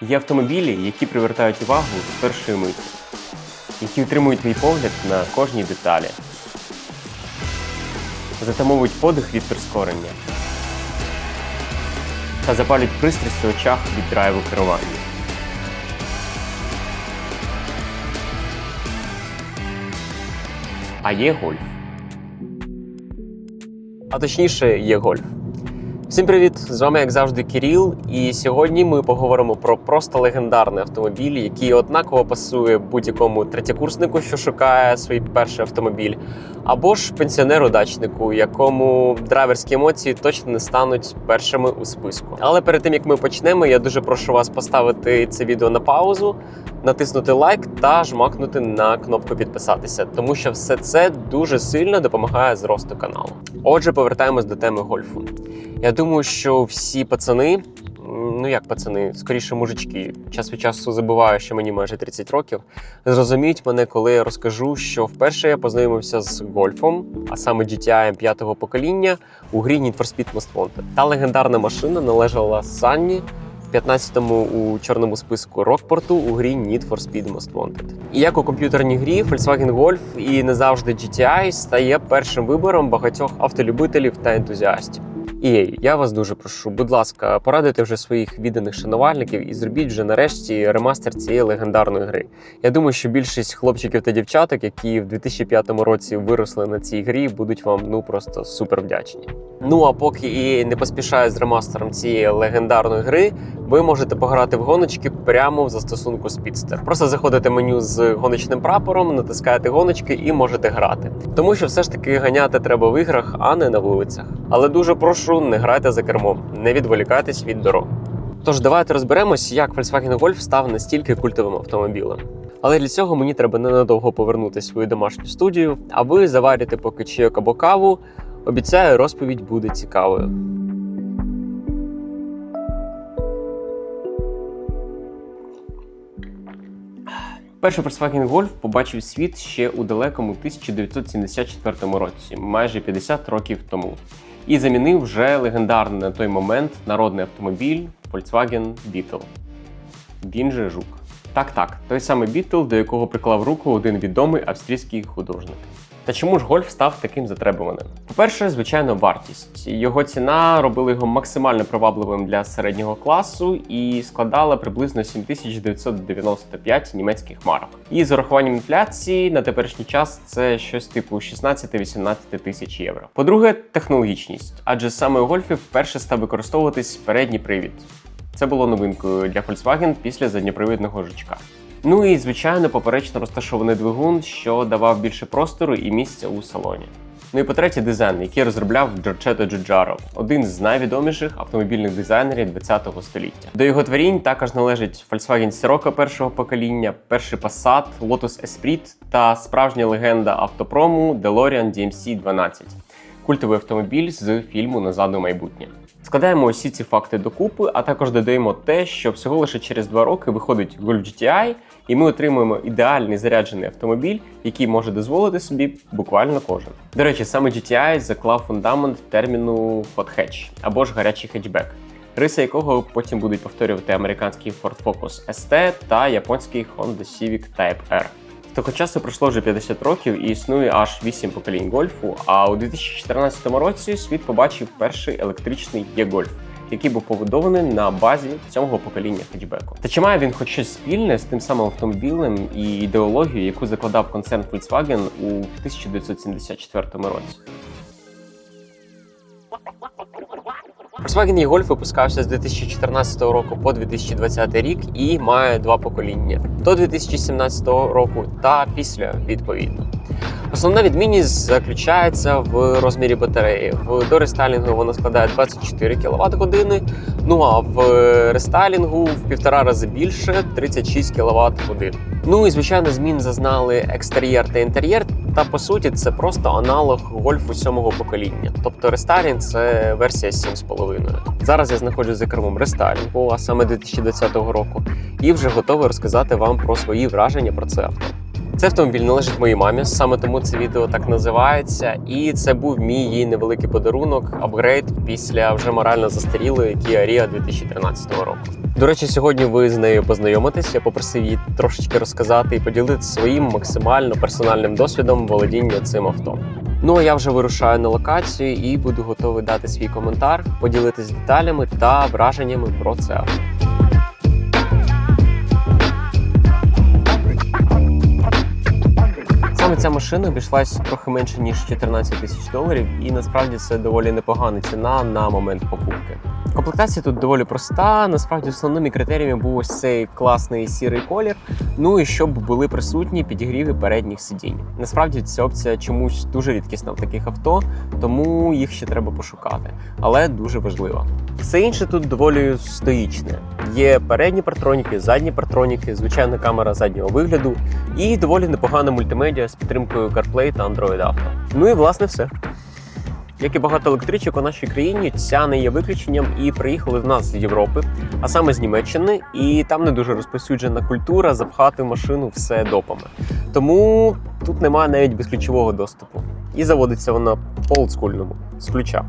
Є автомобілі, які привертають увагу з першої миті, які утримують твій погляд на кожній деталі, затамовують подих від прискорення та запалюють пристрасть у очах від драйву керування. А є гольф. А точніше, є гольф. Всім привіт! З вами, як завжди, Кіріл. І сьогодні ми поговоримо про просто легендарний автомобіль, який однаково пасує будь-якому третєкурснику, що шукає свій перший автомобіль, або ж пенсіонеру-дачнику, якому драйверські емоції точно не стануть першими у списку. Але перед тим як ми почнемо, я дуже прошу вас поставити це відео на паузу, натиснути лайк та жмакнути на кнопку підписатися, тому що все це дуже сильно допомагає зросту каналу. Отже, повертаємось до теми гольфу. Я думаю, що всі пацани, ну як пацани, скоріше мужички, час від часу забуваю, що мені майже 30 років, зрозуміють мене, коли я розкажу, що вперше я познайомився з гольфом, а саме GTI п'ятого покоління у грі Need for Speed Most Wanted. Та легендарна машина належала Санні. В 15-му у чорному списку Рокпорту у грі Need for Speed Most Wanted. І як у комп'ютерній грі, Volkswagen Golf і не завжди GTI стає першим вибором багатьох автолюбителів та ентузіастів. І я вас дуже прошу, будь ласка, порадуйте вже своїх відданих шанувальників і зробіть вже нарешті ремастер цієї легендарної гри. Я думаю, що більшість хлопчиків та дівчаток, які в 2005 році виросли на цій грі, будуть вам ну просто супер вдячні. Ну а поки і не поспішаю з ремастером цієї легендарної гри, ви можете пограти в гоночки прямо в застосунку Speedster. Просто заходите в меню з гоночним прапором, натискаєте гоночки і можете грати. Тому що все ж таки ганяти треба в іграх, а не на вулицях. Але дуже прошу, не грайте за кермом, не відволікайтесь від дорог. Тож давайте розберемось, як Volkswagen Golf став настільки культовим автомобілем. Але для цього мені треба ненадовго повернути свою домашню студію, а ви заварите поки чайок або каву. Обіцяю, розповідь буде цікавою. Перший Volkswagen Golf побачив світ ще у далекому 1974 році, майже 50 років тому, і замінив вже легендарний на той момент народний автомобіль Volkswagen Beetle. Він же жук. Так, так, той самий Beetle, до якого приклав руку один відомий австрійський художник. Та чому ж гольф став таким затребуваним? По-перше, звичайно, вартість. Його ціна робила його максимально привабливим для середнього класу і складала приблизно 7995 німецьких марок. І з урахуванням інфляції на теперішній час це щось типу 16-18 тисяч євро. По-друге, технологічність, адже саме у гольфі вперше став використовуватись передній привід. Це було новинкою для Volkswagen після задньопривідного жучка. Ну і звичайно, поперечно розташований двигун, що давав більше простору і місця у салоні. Ну і по-третє, дизайн, який розробляв Джорджето Джуджаро, один з найвідоміших автомобільних дизайнерів ХХ століття. До його творінь також належать Volkswagen Sirocco першого покоління, перший Passat, Lotus Esprit та справжня легенда автопрому DeLorean DMC-12 культовий автомобіль з фільму Назад у майбутнє. Складаємо усі ці факти докупи, а також додаємо те, що всього лише через два роки виходить Golf GTI, і ми отримуємо ідеальний заряджений автомобіль, який може дозволити собі буквально кожен. До речі, саме GTI заклав фундамент терміну hot hatch або ж гарячий хетчбек, риси якого потім будуть повторювати американський Ford Focus ST та японський Honda Civic Type R. Того часу пройшло вже 50 років і існує аж 8 поколінь гольфу. А у 2014 році світ побачив перший електричний Є-гольф, який був побудований на базі цього покоління хетчбеку. Та чи має він хоч щось спільне з тим самим автомобілем і ідеологією, яку закладав концерн Volkswagen у 1974 році? Volkswagen e-Golf випускався з 2014 року по 2020 рік і має два покоління до 2017 року та після відповідно. Основна відмінність заключається в розмірі батареї. В дорестайлінгу вона складає 24 кВт години. Ну а в рестайлінгу в півтора рази більше 36 кВт годин. Ну і звичайно, змін зазнали екстер'єр та інтер'єр. Та по суті, це просто аналог гольфу сьомого покоління. Тобто рестайлінг це версія 7,5. Зараз я знаходжусь за кермом рестайлінгу, а саме 2020 року, і вже готовий розказати вам про свої враження про це авто. Цей автомобіль належить моїй мамі, саме тому це відео так називається. І це був мій їй невеликий подарунок, апгрейд після вже морально застарілої Kia Rio 2013 року. До речі, сьогодні ви з нею познайомитесь. Я попросив її трошечки розказати і поділитися своїм максимально персональним досвідом володіння цим авто. Ну а я вже вирушаю на локацію і буду готовий дати свій коментар, поділитись деталями та враженнями про це авто. Ця машина обійшлась трохи менше ніж 14 тисяч доларів, і насправді це доволі непогана ціна на момент покупки. Комплектація тут доволі проста. Насправді основними критеріями був ось цей класний сірий колір. Ну і щоб були присутні підігріви передніх сидінь. Насправді ця опція чомусь дуже рідкісна в таких авто, тому їх ще треба пошукати, але дуже важлива. Все інше тут доволі стоїчне. Є передні партроніки, задні партроніки, звичайна камера заднього вигляду і доволі непогана мультимедіа з підтримкою CarPlay та Android Auto. Ну і власне все. Як і багато електричок у нашій країні, ця не є виключенням і приїхали в нас з Європи, а саме з Німеччини, і там не дуже розповсюджена культура запхати в машину все допами. Тому тут немає навіть безключового доступу. І заводиться вона по олдскульному з ключа.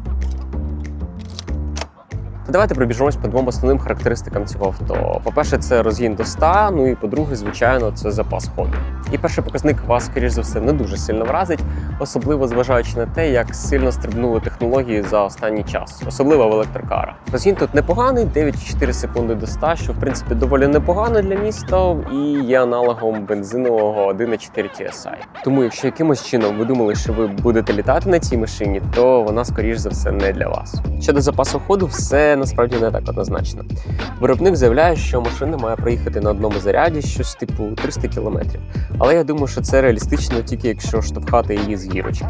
Давайте пробіжимось по двом основним характеристикам цього авто. По-перше, це розгін до 100, ну і по-друге, звичайно, це запас ходу. І перший показник вас, скоріш за все, не дуже сильно вразить, особливо зважаючи на те, як сильно стрибнули технології за останній час, особливо в електрокарах. Розгін тут непоганий, 9,4 секунди до 100, що в принципі доволі непогано для міста і є аналогом бензинового 1,4 TSI. Тому, якщо якимось чином ви думали, що ви будете літати на цій машині, то вона скоріш за все не для вас. Щодо запасу ходу, все насправді не так однозначно. Виробник заявляє, що машина має проїхати на одному заряді щось типу 300 км. Але я думаю, що це реалістично тільки якщо штовхати її з гірочки.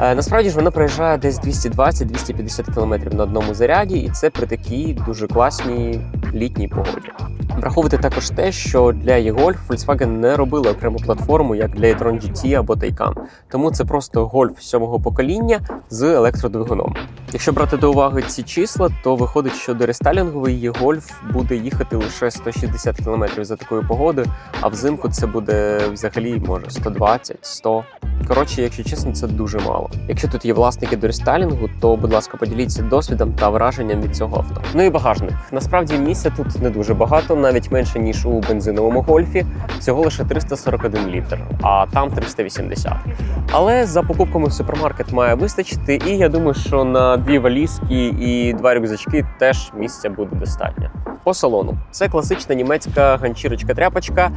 Е, Насправді ж вона проїжджає десь 220-250 км на одному заряді, і це при такій дуже класній літній погоді. Враховуйте також те, що для e-Golf Volkswagen не робили окрему платформу, як для e-tron GT або Taycan. Тому це просто Golf сьомого покоління з електродвигуном. Якщо брати до уваги ці числа, то виходить, що дорестайлінговий e-Golf буде їхати лише 160 км за такої погоди, а взимку це буде взагалі може 120, 100. Коротше, якщо чесно, це дуже мало. Якщо тут є власники дорестайлінгу, то будь ласка, поділіться досвідом та враженням від цього авто. Ну і багажник. Насправді місця тут не дуже багато, навіть менше ніж у бензиновому гольфі. Всього лише 341 літр, а там 380. Але за покупками в супермаркет має вистачити, і я думаю, що на дві валізки і два рюкзачки теж місця буде достатньо. По салону це класична німецька ганчірочка-тряпочка.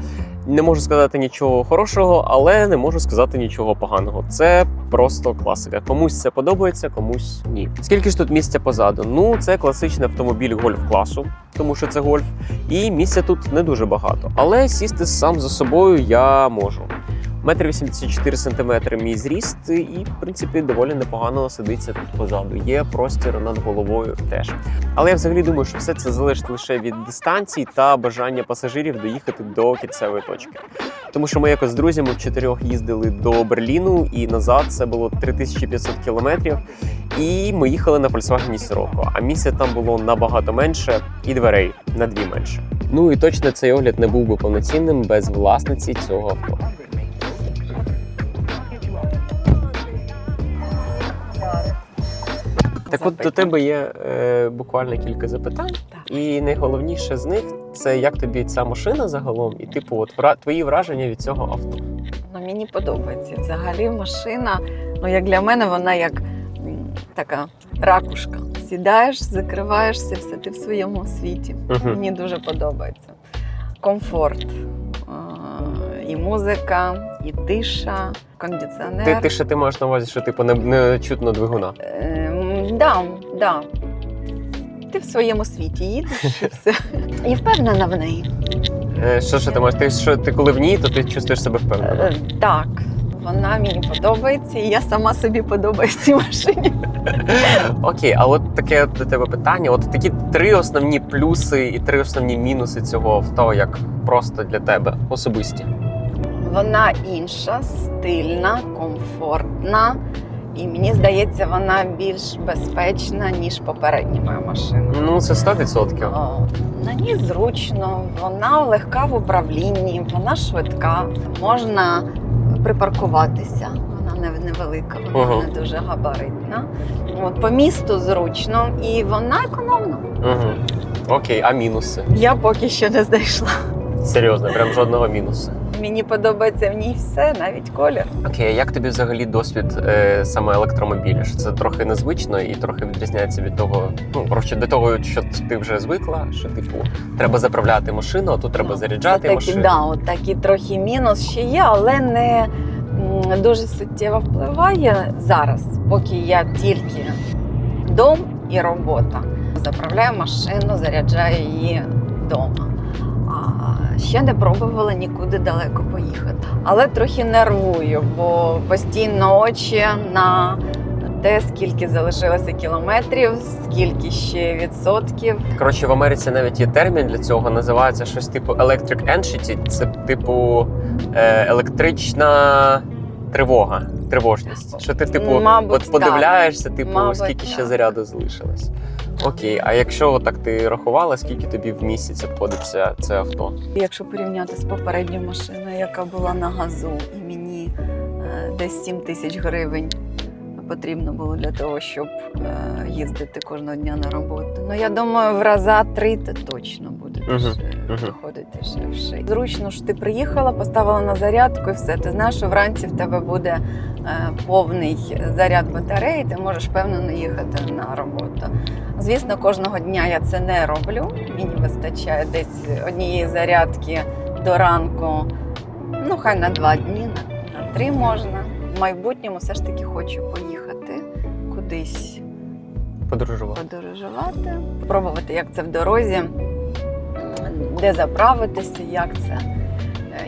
Не можу сказати нічого хорошого, але не можу сказати нічого поганого. Це просто класика. Комусь це подобається, комусь ні. Скільки ж тут місця позаду? Ну, це класичний автомобіль гольф класу, тому що це гольф, і місця тут не дуже багато. Але сісти сам за собою я можу. Метр 84 сантиметри мій зріст, і в принципі доволі непогано сидиться тут позаду. Є простір над головою теж. Але я взагалі думаю, що все це залежить лише від дистанції та бажання пасажирів доїхати до кінцевої точки. Тому що ми якось з друзями в чотирьох їздили до Берліну і назад це було 3500 кілометрів. І ми їхали на Volkswagen Sirocco, а місця там було набагато менше, і дверей на дві менше. Ну і точно цей огляд не був би повноцінним без власниці цього авто. Так от до тебе є е, буквально кілька запитань, Так. і найголовніше з них це як тобі ця машина загалом, і типу, от вра... твої враження від цього авто. Ну, мені подобається. Взагалі машина, ну як для мене, вона як така ракушка. Сідаєш, закриваєшся, все ти в своєму світі. Мгм. Мені дуже подобається. Комфорт. І музика, і тиша, кондиціонер. Ти, ти ще ти маєш на увазі, що типу не, не чутно двигуна. Ем, да, да. Ти в своєму світі їдеш і все. І впевнена в неї. Е, що ще ти маєш? Ти що ти коли в ній, то ти чувствуєш себе впевнено. Е, Так, вона мені подобається, і я сама собі подобаюсь цій машині. Окей, а от таке до тебе питання: от такі три основні плюси і три основні мінуси цього авто, як просто для тебе особисті. Вона інша, стильна, комфортна І мені здається, вона більш безпечна, ніж попередня моя машина. Ну, це 100%. О, На ній зручно, вона легка в управлінні, вона швидка, можна припаркуватися. Вона невелика, вона Ага. не дуже габаритна. От, по місту зручно і вона економна. Угу. Окей, а мінуси? Я поки що не знайшла. Серйозно, прям жодного мінусу. Мені подобається в ній все, навіть колір. Окей, а як тобі взагалі досвід е, саме електромобіля? Що це трохи незвично і трохи відрізняється від того, ну коротше, до того, що ти вже звикла, що типу треба заправляти машину, а тут треба Ну, заряджати це машину. да, от такий трохи мінус ще є, але не м, дуже суттєво впливає зараз, поки я тільки дом і робота. Заправляю машину, заряджаю її вдома. Ще не пробувала нікуди далеко поїхати. Але трохи нервую, бо постійно очі на те, скільки залишилося кілометрів, скільки ще відсотків. Коротше, в Америці навіть є термін для цього, називається щось типу electric entity. Це типу е, електрична тривога, тривожність. Що ти, типу, Мабуть, от подивляєшся, типу, Мабуть, скільки ще заряду залишилось. Окей, а якщо так ти рахувала, скільки тобі в місяць обходиться це авто? Якщо порівняти з попередньою машиною, яка була на газу, і мені е, десь 7 тисяч гривень потрібно було для того, щоб е, їздити кожного дня на роботу. Ну я думаю, в раза три це точно Мгм, виходить дешевше. Зручно що ти приїхала, поставила на зарядку і все. Ти знаєш, що вранці в тебе буде е, повний заряд батареї, ти можеш впевнено їхати на роботу. Звісно, кожного дня я це не роблю. Мені вистачає десь однієї зарядки до ранку. Ну, хай на два дні, на, три можна. В майбутньому все ж таки хочу поїхати кудись Подорожувати. подорожувати, спробувати, як це в дорозі, де заправитися, як це,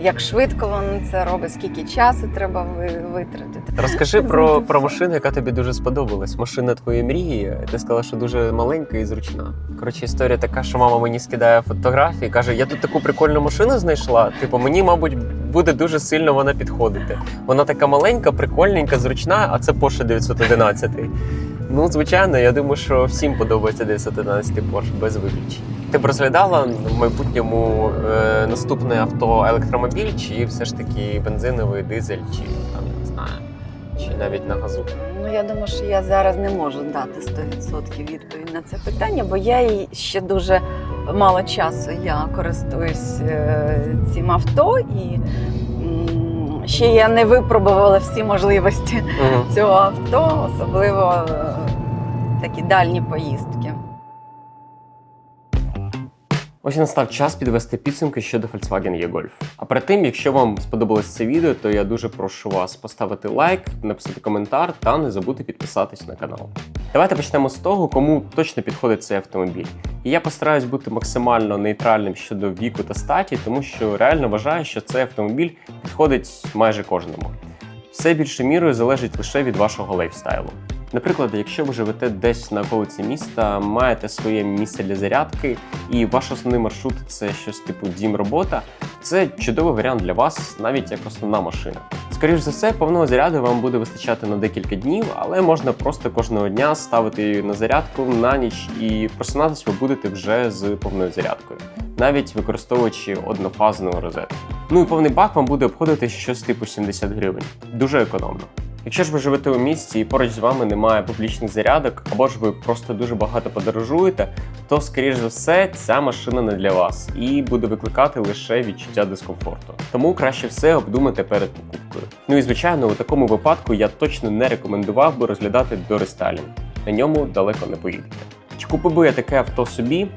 як швидко воно це робить, скільки часу треба ви- витратити. Розкажи про, про машину, яка тобі дуже сподобалась. Машина твоєї мрії. Ти сказала, що дуже маленька і зручна. Коротше, історія така, що мама мені скидає фотографії, каже: я тут таку прикольну машину знайшла. Типу, мені, мабуть, буде дуже сильно вона підходити. Вона така маленька, прикольненька, зручна, а це Porsche 911. Ну, звичайно, я думаю, що всім подобається 911 Porsche, без виключень. Ти б розглядала в майбутньому е, наступне авто електромобіль, чи все ж таки бензиновий дизель, чи там не знаю, чи навіть на газу? Ну, я думаю, що я зараз не можу дати 100% відповідь на це питання, бо я і ще дуже мало часу я користуюсь е, цим авто і ще я не випробувала всі можливості Угу. цього авто, особливо е, такі дальні поїздки. Ось і настав час підвести підсумки щодо Volkswagen E-Golf. А перед тим, якщо вам сподобалось це відео, то я дуже прошу вас поставити лайк, написати коментар та не забути підписатись на канал. Давайте почнемо з того, кому точно підходить цей автомобіль. І я постараюсь бути максимально нейтральним щодо віку та статі, тому що реально вважаю, що цей автомобіль підходить майже кожному. Все більше мірою залежить лише від вашого лайфстайлу. Наприклад, якщо ви живете десь на околиці міста, маєте своє місце для зарядки, і ваш основний маршрут це щось типу дім-робота, це чудовий варіант для вас, навіть як основна машина. Скоріш за все, повного заряду вам буде вистачати на декілька днів, але можна просто кожного дня ставити її на зарядку на ніч, і просинатись ви будете вже з повною зарядкою, навіть використовуючи однофазну розетку. Ну і повний бак вам буде обходити щось типу 70 гривень. Дуже економно. Якщо ж ви живете у місті і поруч з вами немає публічних зарядок, або ж ви просто дуже багато подорожуєте, то скоріш за все ця машина не для вас і буде викликати лише відчуття дискомфорту. Тому краще все обдумати перед покупкою. Ну і звичайно, у такому випадку я точно не рекомендував би розглядати дорестайлінг. На ньому далеко не поїдете. Чи купив би я таке авто собі?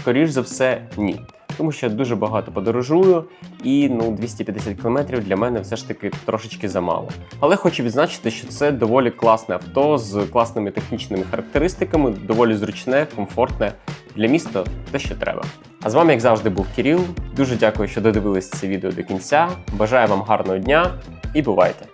Скоріш за все, ні. Тому що я дуже багато подорожую, і ну 250 км для мене все ж таки трошечки замало. Але хочу відзначити, що це доволі класне авто з класними технічними характеристиками, доволі зручне, комфортне для міста те, що треба. А з вами, як завжди, був Кіріл. Дуже дякую, що додивились це відео до кінця. Бажаю вам гарного дня і бувайте!